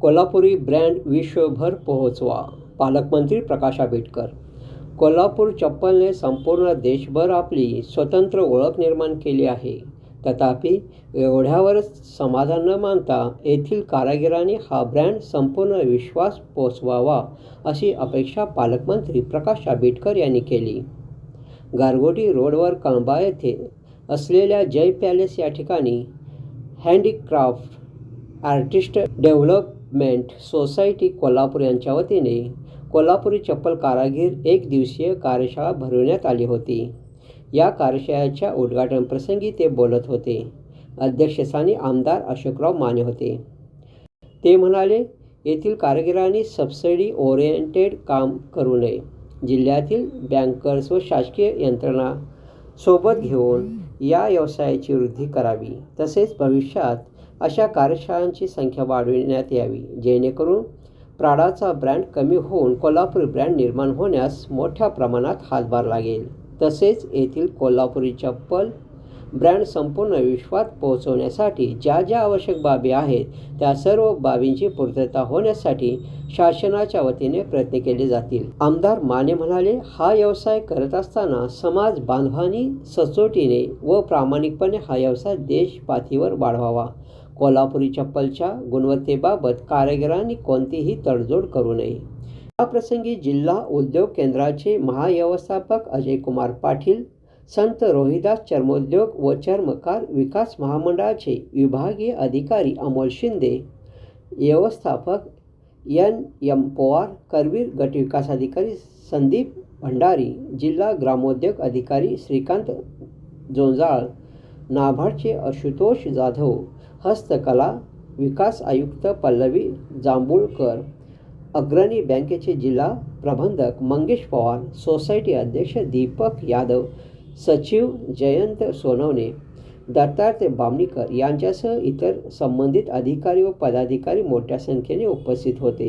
Kolhapuri brand विश्वभर पोहोचवा. पालकमंत्री प्रकाश आंबेडकर. कोल्हापूर चप्पलने संपूर्ण देशभर आपली स्वतंत्र ओळख निर्माण केली आहे. तथापि एवढ्यावरच समाधान न मानता येथील कारागिरांनी हा ब्रँड संपूर्ण विश्वास पोचवावा अशी अपेक्षा पालकमंत्री प्रकाश आंबेडकर यांनी केली. गारगोटी रोडवर कळंबा येथे असलेल्या जय पॅलेस या ठिकाणी handicraft artist develop development society Kolhapur यांच्या वतीने कोल्हापुरी चप्पल कारागीर एक दिवसीय कार्यशाळा भरवण्यात आली होती. या कार्यशाळेच्या उद्घाटन प्रसंगी ते बोलत होते. अध्यक्षस्थानी आमदार अशोकराव माने होते. ते म्हणाले येथील कारागिरांनी सबसिडी ओरिएंटेड काम करू नये. जिल्ह्यातील बँकर्स व शासकीय यंत्रणा सोबत घेऊन या व्यवसायाची वृद्धी करावी. तसेच भविष्यात अशा कार्यशाळांची संख्या वाढविण्यात यावी जेणेकरून प्राडाचा ब्रँड कमी होऊन कोल्हापुरी ब्रँड निर्माण होण्यास मोठ्या प्रमाणात हातभार लागेल. तसेच येथील कोल्हापुरी चप्पल ब्रँड संपूर्ण विश्वात पोहोचवण्यासाठी ज्या ज्या आवश्यक बाबी आहेत त्या सर्व बाबींची पूर्तता होण्यासाठी शासनाच्या वतीने प्रयत्न केले जातील. आमदार माने म्हणाले हा व्यवसाय करत असताना समाज बांधवांनी सचोटीने व प्रामाणिकपणे हा व्यवसाय देशपातळीवर वाढवावा. कोल्हापुरी चप्पलच्या गुणवत्तेबाबत कारागिरांनी कोणतीही तडजोड करू नये. या प्रसंगी जिल्हा उद्योग केंद्राचे महाव्यवस्थापक अजय कुमार पाटील संत रोहिदास चर्मोद्योग व चर्मकार विकास महामंडळाचे विभागीय अधिकारी अमोल शिंदे व्यवस्थापक एन. एम. पवार करवीर गटविकास अधिकारी संदीप भंडारी जिल्हा ग्रामोद्योग अधिकारी श्रीकांत जोंजाळ नाभाडचे आशुतोष जाधव हस्तकला विकास आयुक्त पल्लवी जांभूळकर अग्रणी बँकेचे जिल्हा प्रबंधक मंगेश पवार सोसायटी अध्यक्ष दीपक यादव सचिव जयंत सोनवणे दत्तात्रय बामणीकर यांच्यासह इतर संबंधित अधिकारी व पदाधिकारी मोठ्या संख्येने उपस्थित होते.